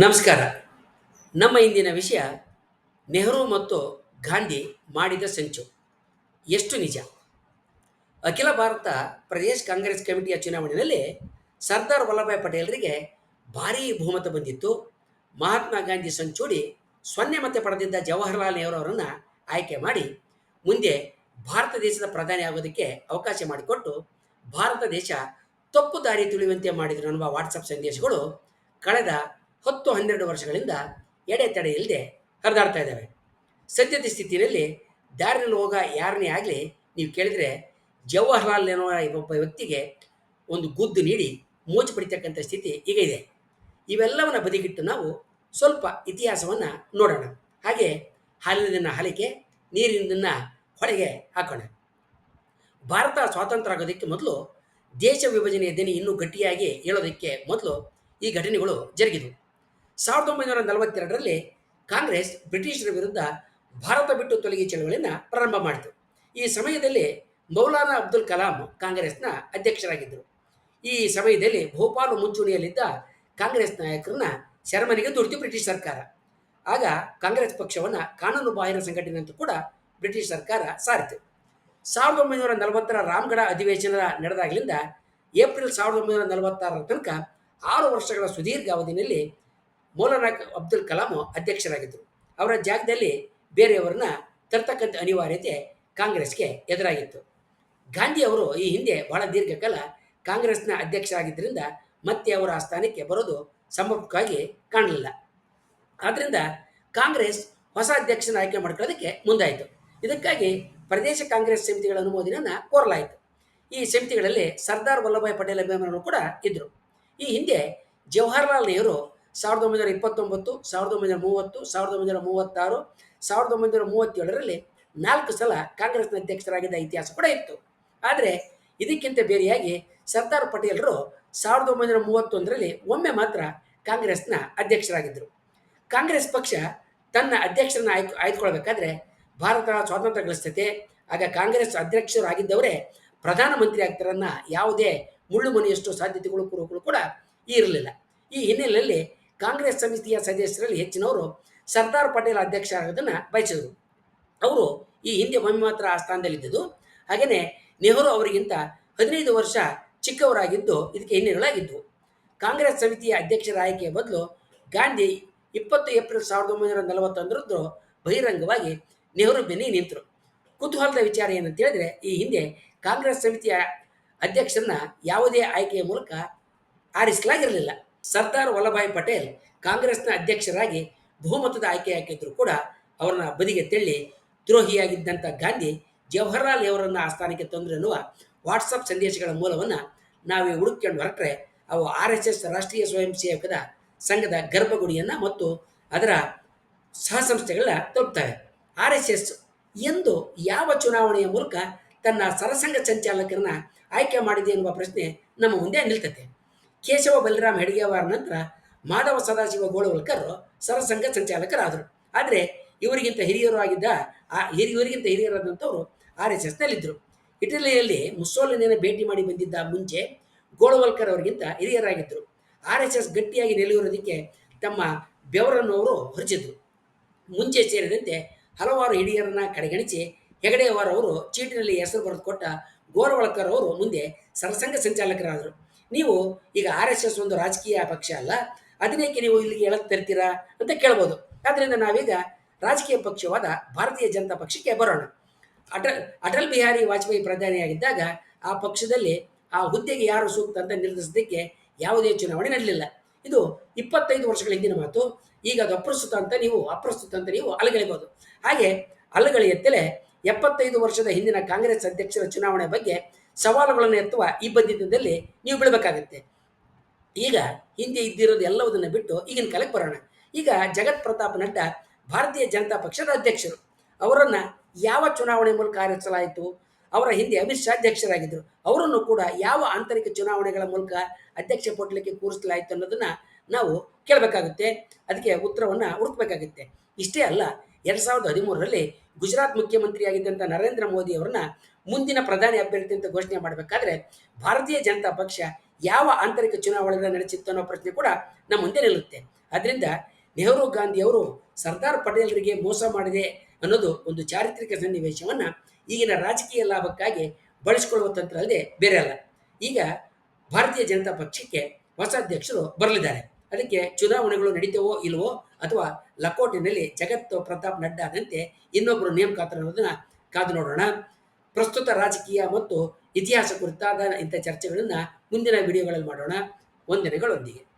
ನಮಸ್ಕಾರ. ನಮ್ಮ ಇಂದಿನ ವಿಷಯ ನೆಹರು ಮತ್ತು ಗಾಂಧಿ ಮಾಡಿದ ಸಂಚು. ಎಷ್ಟು ನಿಜ? ಅಖಿಲ ಭಾರತ ಪ್ರದೇಶ ಕಾಂಗ್ರೆಸ್ ಕಮಿಟಿಯ ಚುನಾವಣೆಯಲ್ಲಿ ಸರ್ದಾರ್ ವಲ್ಲಭಾಯ್ ಪಟೇಲರಿಗೆ ಭಾರೀ ಬಹುಮತ ಬಂದಿತ್ತು. ಮಹಾತ್ಮ ಗಾಂಧಿ ಸಂಚೂಡಿ ಸೊನ್ನೆ ಮತ ಪಡೆದಿದ್ದ ಜವಾಹರ್ಲಾಲ್ ನೆಹರು ಅವರನ್ನು ಆಯ್ಕೆ ಮಾಡಿ ಮುಂದೆ ಭಾರತ ದೇಶದ ಪ್ರಧಾನಿ ಆಗೋದಕ್ಕೆ ಅವಕಾಶ ಮಾಡಿಕೊಟ್ಟು ಭಾರತ ದೇಶ ತಪ್ಪು ದಾರಿ ತುಳಿಯುವಂತೆ ಮಾಡಿದರು ಅನ್ನುವ ವಾಟ್ಸಪ್ ಸಂದೇಶಗಳು ಕಳೆದ ಹತ್ತು ಹನ್ನೆರಡು ವರ್ಷಗಳಿಂದ ಎಡೆತಡೆ ಇಲ್ಲದೆ ಹರಿದಾಡ್ತಾ ಇದ್ದಾವೆ. ಸದ್ಯದ ಸ್ಥಿತಿಯಲ್ಲಿ ದಾರಿನಲ್ಲಿ ಹೋಗ ಯಾರನ್ನೇ ಆಗಲಿ ನೀವು ಕೇಳಿದರೆ ಜವಾಹರ್ಲಾಲ್ ನೆಹರು ಒಬ್ಬ ವ್ಯಕ್ತಿಗೆ ಒಂದು ಗುದ್ದು ನೀಡಿ ಮೋಚು ಪಡಿತಕ್ಕಂಥ ಸ್ಥಿತಿ ಈಗ ಇದೆ. ಇವೆಲ್ಲವನ್ನು ಬದಿಗಿಟ್ಟು ನಾವು ಸ್ವಲ್ಪ ಇತಿಹಾಸವನ್ನು ನೋಡೋಣ. ಹಾಗೆ ಹಾಲಿನದನ್ನು ಹಲಿಕೆ, ನೀರಿನದನ್ನು ಹೊಳೆಗೆ ಹಾಕೋಣ. ಭಾರತ ಸ್ವಾತಂತ್ರ್ಯ ಆಗೋದಕ್ಕೆ ಮೊದಲು ದೇಶ ವಿಭಜನೆಯ ದಿನ ಇನ್ನೂ ಗಟ್ಟಿಯಾಗಿ ಹೇಳೋದಕ್ಕೆ ಮೊದಲು ಈ ಘಟನೆಗಳು ಜರುಗಿದವು. ಸಾವಿರದ ಒಂಬೈನೂರ ನಲವತ್ತೆರಡರಲ್ಲಿ ಕಾಂಗ್ರೆಸ್ ಬ್ರಿಟಿಷರ ವಿರುದ್ಧ ಭಾರತ ಬಿಟ್ಟು ತೊಲಗಿ ಚಳವಳಿಯನ್ನು ಪ್ರಾರಂಭ ಮಾಡಿತು. ಈ ಸಮಯದಲ್ಲಿ ಮೌಲಾನಾ ಅಬ್ದುಲ್ ಕಲಾಂ ಕಾಂಗ್ರೆಸ್ನ ಅಧ್ಯಕ್ಷರಾಗಿದ್ದರು. ಈ ಸಮಯದಲ್ಲಿ ಭೋಪಾಲ್ ಮುಂಚೂಣಿಯಲ್ಲಿದ್ದ ಕಾಂಗ್ರೆಸ್ ನಾಯಕರನ್ನ ಸೆರೆಮನೆಗೆ ದುಡಿತು ಬ್ರಿಟಿಷ್ ಸರ್ಕಾರ. ಆಗ ಕಾಂಗ್ರೆಸ್ ಪಕ್ಷವನ್ನು ಕಾನೂನು ಬಾಹಿರ ಸಂಘಟನೆ ಅಂತೂ ಕೂಡ ಬ್ರಿಟಿಷ್ ಸರ್ಕಾರ ಸಾರಿತು. ಸಾವಿರದ ಒಂಬೈನೂರ ನಲವತ್ತರ ರಾಮ್ಗಢ ಅಧಿವೇಶನ ನಡೆದಾಗಲಿಂದ ಏಪ್ರಿಲ್ ಸಾವಿರದ ಒಂಬೈನೂರ ನಲವತ್ತಾರರ ತನಕ ಆರು ವರ್ಷಗಳ ಸುದೀರ್ಘ ಅವಧಿಯಲ್ಲಿ ಮೌಲಾನಾ ಅಬ್ದುಲ್ ಕಲಾಂ ಅಧ್ಯಕ್ಷರಾಗಿದ್ದರು. ಅವರ ಜಾಗದಲ್ಲಿ ಬೇರೆಯವರನ್ನ ತರ್ತಕ್ಕಂಥ ಅನಿವಾರ್ಯತೆ ಕಾಂಗ್ರೆಸ್ಗೆ ಎದುರಾಗಿತ್ತು. ಗಾಂಧಿ ಅವರು ಈ ಹಿಂದೆ ಬಹಳ ದೀರ್ಘಕಾಲ ಕಾಂಗ್ರೆಸ್ನ ಅಧ್ಯಕ್ಷರಾಗಿದ್ದರಿಂದ ಮತ್ತೆ ಅವರ ಆ ಸ್ಥಾನಕ್ಕೆ ಬರೋದು ಸಮರ್ಪಕವಾಗಿ ಕಾಣಲಿಲ್ಲ. ಆದ್ದರಿಂದ ಕಾಂಗ್ರೆಸ್ ಹೊಸ ಅಧ್ಯಕ್ಷನ ಆಯ್ಕೆ ಮಾಡ್ಕೊಳ್ಳೋದಕ್ಕೆ ಮುಂದಾಯಿತು. ಇದಕ್ಕಾಗಿ ಪ್ರದೇಶ ಕಾಂಗ್ರೆಸ್ ಸಮಿತಿಗಳ ಅನುಮೋದನೆಯನ್ನು ಕೋರಲಾಯಿತು. ಈ ಸಮಿತಿಗಳಲ್ಲಿ ಸರ್ದಾರ್ ವಲ್ಲಭಾಯ್ ಪಟೇಲ್ ಅಭಿಮಾನಿಗಳು ಕೂಡ ಇದ್ದರು ಈ ಹಿಂದೆ ಜವಾಹರಲಾಲ್ ನೆಹರು ಸಾವಿರದ ಒಂಬೈನೂರ ಇಪ್ಪತ್ತೊಂಬತ್ತು, ಸಾವಿರದ ಒಂಬೈನೂರ ಮೂವತ್ತು, ಸಾವಿರದ ಒಂಬೈನೂರ ಮೂವತ್ತಾರು, ಸಾವಿರದ ಒಂಬೈನೂರ ಮೂವತ್ತೇಳರಲ್ಲಿ ನಾಲ್ಕು ಸಲ ಕಾಂಗ್ರೆಸ್ನ ಅಧ್ಯಕ್ಷರಾಗಿದ್ದ ಇತಿಹಾಸ ಕೂಡ ಇತ್ತು. ಆದರೆ ಇದಕ್ಕಿಂತ ಬೇರೆಯಾಗಿ ಸರ್ದಾರ್ ಪಟೇಲರು ಸಾವಿರದ ಒಂಬೈನೂರ ಮೂವತ್ತೊಂದರಲ್ಲಿ ಒಮ್ಮೆ ಮಾತ್ರ ಕಾಂಗ್ರೆಸ್ನ ಅಧ್ಯಕ್ಷರಾಗಿದ್ದರು. ಕಾಂಗ್ರೆಸ್ ಪಕ್ಷ ತನ್ನ ಅಧ್ಯಕ್ಷರನ್ನ ಆಯ್ಕೆ, ಆಯ್ದುಕೊಳ್ಬೇಕಾದ್ರೆ ಭಾರತ ಸ್ವಾತಂತ್ರ್ಯ ಗಳಿಸ್ತೈತೆ, ಆಗ ಕಾಂಗ್ರೆಸ್ ಅಧ್ಯಕ್ಷರಾಗಿದ್ದವರೇ ಪ್ರಧಾನಮಂತ್ರಿ ಆಗ್ತಾರನ್ನ ಯಾವುದೇ ಮುಳ್ಳು ಮನೆಯಷ್ಟು ಸಾಧ್ಯತೆಗಳು ಕೂಡ ಇರಲಿಲ್ಲ. ಈ ಹಿನ್ನೆಲೆಯಲ್ಲಿ ಕಾಂಗ್ರೆಸ್ ಸಮಿತಿಯ ಸದಸ್ಯರಲ್ಲಿ ಹೆಚ್ಚಿನವರು ಸರ್ದಾರ್ ಪಟೇಲ್ ಅಧ್ಯಕ್ಷ ಆಗೋದನ್ನು ಬಯಸಿದರು. ಅವರು ಈ ಹಿಂದೆ ಒಮ್ಮೆ ಮಾತ್ರ ಆ ಸ್ಥಾನದಲ್ಲಿದ್ದುದು ಹಾಗೆಯೇ ನೆಹರು ಅವರಿಗಿಂತ ಹದಿನೈದು ವರ್ಷ ಚಿಕ್ಕವರಾಗಿದ್ದು ಇದಕ್ಕೆ ಹಿನ್ನೆಲೆಗಳಾಗಿದ್ದವು ಕಾಂಗ್ರೆಸ್ ಸಮಿತಿಯ ಅಧ್ಯಕ್ಷರ ಆಯ್ಕೆಯ ಬದಲು ಗಾಂಧಿ ಇಪ್ಪತ್ತು ಏಪ್ರಿಲ್ ಸಾವಿರದ ಒಂಬೈನೂರ ನಲವತ್ತೊಂದರದ್ದು ಬಹಿರಂಗವಾಗಿ ನೆಹರು ಬೆನ್ನಿ ನಿಂತರು. ಕುತೂಹಲದ ವಿಚಾರ ಏನಂತ ಹೇಳಿದ್ರೆ, ಈ ಹಿಂದೆ ಕಾಂಗ್ರೆಸ್ ಸಮಿತಿಯ ಅಧ್ಯಕ್ಷರನ್ನ ಯಾವುದೇ ಆಯ್ಕೆಯ ಮೂಲಕ ಆರಿಸಲಾಗಿರಲಿಲ್ಲ. ಸರ್ದಾರ್ ವಲ್ಲಭಾಯ್ ಪಟೇಲ್ ಕಾಂಗ್ರೆಸ್ನ ಅಧ್ಯಕ್ಷರಾಗಿ ಬಹುಮತದ ಆಯ್ಕೆ ಹಾಕಿದ್ರು ಕೂಡ ಅವರನ್ನ ಬದಿಗೆ ತೆಳ್ಳಿ ದ್ರೋಹಿಯಾಗಿದ್ದಂಥ ಗಾಂಧಿ ಜವಾಹರ್ಲಾಲ್ ಅವರನ್ನು ಆ ಸ್ಥಾನಕ್ಕೆ ತಂದರು ಎನ್ನುವ ವಾಟ್ಸಪ್ ಸಂದೇಶಗಳ ಮೂಲವನ್ನು ನಾವೇ ಹುಡುಕೊಂಡು ಹೊರಟ್ರೆ ಅವು ಆರ್ ಎಸ್ ಎಸ್ ರಾಷ್ಟ್ರೀಯ ಸ್ವಯಂ ಸೇವಕದ ಸಂಘದ ಗರ್ಭಗುಡಿಯನ್ನು ಮತ್ತು ಅದರ ಸಹಸಂಸ್ಥೆಗಳನ್ನ ತಲುಪ್ತವೆ. ಆರ್ ಎಸ್ ಎಸ್ ಎಂದು ಯಾವ ಚುನಾವಣೆಯ ಮೂಲಕ ತನ್ನ ಸರಸಂಘ ಸಂಚಾಲಕರನ್ನ ಆಯ್ಕೆ ಮಾಡಿದೆ ಎನ್ನುವ ಪ್ರಶ್ನೆ ನಮ್ಮ ಮುಂದೆ ನಿಲ್ತತೆ. ಕೇಶವ ಬಲರಾಮ್ ಹೆಡ್ಗೇವಾರ ನಂತರ ಮಾಧವ ಸದಾಶಿವ ಗೋಳವಲ್ಕರ್ ಸರಸಂಘ ಸಂಚಾಲಕರಾದರು. ಆದರೆ ಇವರಿಗಿಂತ ಹಿರಿಯರು ಆಗಿದ್ದ ಆ ಹಿರಿಯವರಿಗಿಂತ ಹಿರಿಯರಾದಂಥವರು ಆರ್ ಎಸ್ ಎಸ್ನಲ್ಲಿದ್ದರು. ಇಟಲಿಯಲ್ಲಿ ಮುಸೋಲಿನಿಯನ್ನು ಭೇಟಿ ಮಾಡಿ ಬಂದಿದ್ದ ಮುಂಚೆ ಗೋಳವಲ್ಕರ್ ಅವರಿಗಿಂತ ಹಿರಿಯರಾಗಿದ್ದರು. ಆರ್ ಎಸ್ ಎಸ್ ಗಟ್ಟಿಯಾಗಿ ನೆಲೆಯೂರೋದಕ್ಕೆ ತಮ್ಮ ಬೆವರನ್ನು ಅವರು ಹೊರಚಿದ್ರು ಮುಂಚೆ ಸೇರಿದಂತೆ ಹಲವಾರು ಹಿರಿಯರನ್ನ ಕಡೆಗಣಿಸಿ ಹೆಗಡೆಯವರವರು ಚೀಟಿನಲ್ಲಿ ಹೆಸರು ಬರೆದುಕೊಟ್ಟ ಗೋರವಳ್ಕರ್ ಅವರು ಮುಂದೆ ಸರಸಂಘ ಸಂಚಾಲಕರಾದರು. ನೀವು ಈಗ ಆರ್ ಎಸ್ ಎಸ್ ಒಂದು ರಾಜಕೀಯ ಪಕ್ಷ ಅಲ್ಲ ಅದನ್ನೇಕೆ ನೀವು ಇಲ್ಲಿಗೆ ಹೇಳಕ್ ತರ್ತೀರಾ ಅಂತ ಕೇಳ್ಬೋದು. ಆದ್ದರಿಂದ ನಾವೀಗ ರಾಜಕೀಯ ಪಕ್ಷವಾದ ಭಾರತೀಯ ಜನತಾ ಪಕ್ಷಕ್ಕೆ ಬರೋಣ. ಅಟಲ್ ಅಟಲ್ ಬಿಹಾರಿ ವಾಜಪೇಯಿ ಪ್ರಧಾನಿಯಾಗಿದ್ದಾಗ ಆ ಪಕ್ಷದಲ್ಲಿ ಆ ಹುದ್ದೆಗೆ ಯಾರು ಸೂಕ್ತ ಅಂತ ನಿರ್ಧರಿಸೋದಕ್ಕೆ ಯಾವುದೇ ಚುನಾವಣೆ ನಡೆಯಲಿಲ್ಲ ಇದು ಇಪ್ಪತ್ತೈದು ವರ್ಷಗಳ ಹಿಂದಿನ ಮಾತು. ಈಗ ಅದು ಅಪ್ರಸ್ತುತ ಅಂತ ನೀವು, ಅಪ್ರಸ್ತುತ ಅಂತ ನೀವು ಅಲಗಲಿಬಹುದು ಹಾಗೆ ಅಲಗಳೆಯತ್ತಲೇ ಎಪ್ಪತ್ತೈದು ವರ್ಷದ ಹಿಂದಿನ ಕಾಂಗ್ರೆಸ್ ಅಧ್ಯಕ್ಷರ ಚುನಾವಣೆ ಬಗ್ಗೆ ಸವಾಲುಗಳನ್ನು ಎತ್ತುವ ಈ ಬದ್ಧದಲ್ಲಿ ನೀವು ಬಿಡಬೇಕಾಗತ್ತೆ ಈಗ ಹಿಂದೆ ಇದ್ದಿರೋದು ಎಲ್ಲವುದನ್ನು ಬಿಟ್ಟು ಈಗಿನ ಕಾಲಕ್ಕೆ ಬರೋಣ. ಈಗ ಜಗತ್ ಪ್ರತಾಪ್ ನಡ್ಡಾ ಭಾರತೀಯ ಜನತಾ ಪಕ್ಷದ ಅಧ್ಯಕ್ಷರು. ಅವರನ್ನು ಯಾವ ಚುನಾವಣೆ ಮೂಲಕ ಆರಿಸಲಾಯಿತು? ಅವರ ಹಿಂದೆ ಅಮಿತ್ ಶಾ ಅಧ್ಯಕ್ಷರಾಗಿದ್ದರು ಅವರನ್ನು ಕೂಡ ಯಾವ ಆಂತರಿಕ ಚುನಾವಣೆಗಳ ಮೂಲಕ ಅಧ್ಯಕ್ಷ ಪೋಟ್ಲಕ್ಕೆ ಕೂರಿಸಲಾಯಿತು ಅನ್ನೋದನ್ನ ನಾವು ಕೇಳಬೇಕಾಗುತ್ತೆ. ಅದಕ್ಕೆ ಉತ್ತರವನ್ನು ಹುಡುಕಬೇಕಾಗುತ್ತೆ. ಇಷ್ಟೇ ಅಲ್ಲ, ಎರಡು ಸಾವಿರದ ಹದಿಮೂರರಲ್ಲಿ ಗುಜರಾತ್ ಮುಖ್ಯಮಂತ್ರಿಯಾಗಿದ್ದಂಥ ನರೇಂದ್ರ ಮೋದಿ ಅವರನ್ನ ಮುಂದಿನ ಪ್ರಧಾನಿ ಅಭ್ಯರ್ಥಿ ಅಂತ ಘೋಷಣೆ ಮಾಡಬೇಕಾದ್ರೆ ಭಾರತೀಯ ಜನತಾ ಪಕ್ಷ ಯಾವ ಆಂತರಿಕ ಚುನಾವಣೆಗಳನ್ನು ನಡೆಸಿತ್ತು ಅನ್ನೋ ಪ್ರಶ್ನೆ ಕೂಡ ನಮ್ಮ ಮುಂದೆ ನಿಲ್ಲುತ್ತೆ. ಅದರಿಂದ ನೆಹರು ಗಾಂಧಿಯವರು ಸರ್ದಾರ್ ಪಟೇಲರಿಗೆ ಮೋಸ ಮಾಡಿದೆ ಅನ್ನೋದು ಒಂದು ಚಾರಿತ್ರಿಕ ಸನ್ನಿವೇಶವನ್ನು ಈಗಿನ ರಾಜಕೀಯ ಲಾಭಕ್ಕಾಗಿ ಬಳಸಿಕೊಳ್ಳುವ ತಂತ್ರ ಅಲ್ಲದೆ ಬೇರೆ ಅಲ್ಲ. ಈಗ ಭಾರತೀಯ ಜನತಾ ಪಕ್ಷಕ್ಕೆ ಹೊಸ ಅಧ್ಯಕ್ಷರು ಬರಲಿದ್ದಾರೆ. ಅದಕ್ಕೆ ಚುನಾವಣೆಗಳು ನಡೀತವೋ ಇಲ್ವೋ ಅಥವಾ ಲಕೋಟಿನಲ್ಲಿ ಜಗತ್ತು ಪ್ರತಾಪ್ ನಡ್ಡಾದಂತೆ ಇನ್ನೊಬ್ಬರು ನೇಮಕಾತರ ಅನ್ನೋದನ್ನ ಕಾದು ನೋಡೋಣ. ಪ್ರಸ್ತುತ ರಾಜಕೀಯ ಮತ್ತು ಇತಿಹಾಸ ಕುರಿತಾದ ಇಂಥ ಚರ್ಚೆಗಳನ್ನು ಮುಂದಿನ ವಿಡಿಯೋಗಳಲ್ಲಿ ಮಾಡೋಣ. ವಂದನೆಗಳೊಂದಿಗೆ.